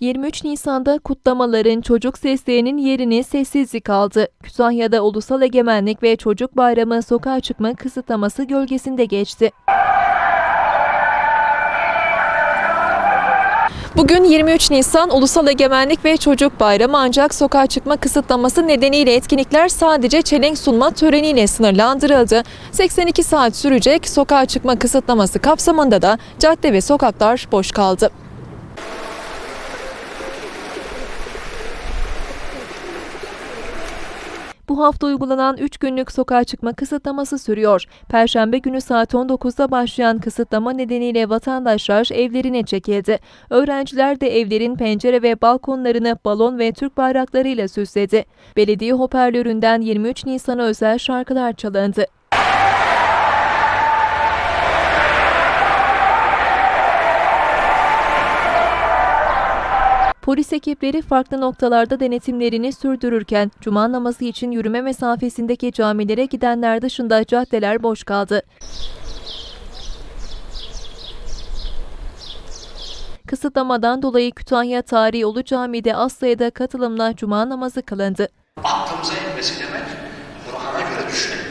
23 Nisan'da kutlamaların çocuk seslerinin yerini sessizlik aldı. Kütahya'da Ulusal Egemenlik ve Çocuk Bayramı sokağa çıkma kısıtlaması gölgesinde geçti. Bugün 23 Nisan Ulusal Egemenlik ve Çocuk Bayramı ancak sokağa çıkma kısıtlaması nedeniyle etkinlikler sadece çelenk sunma töreniyle sınırlandırıldı. 82 saat sürecek sokağa çıkma kısıtlaması kapsamında da cadde ve sokaklar boş kaldı. Bu hafta uygulanan 3 günlük sokağa çıkma kısıtlaması sürüyor. Perşembe günü saat 19'da başlayan kısıtlama nedeniyle vatandaşlar evlerine çekildi. Öğrenciler de evlerin pencere ve balkonlarını balon ve Türk bayraklarıyla süsledi. Belediye hoparlöründen 23 Nisan'a özel şarkılar çalındı. Polis ekipleri farklı noktalarda denetimlerini sürdürürken cuma namazı için yürüme mesafesindeki camilere gidenler dışında caddeler boş kaldı. Kısıtlamadan dolayı Kütahya Tarihi Ulu Camii'de az sayıda katılımla cuma namazı kılındı. Aklımıza inmesi demek Kur'an'a göre düşünelim.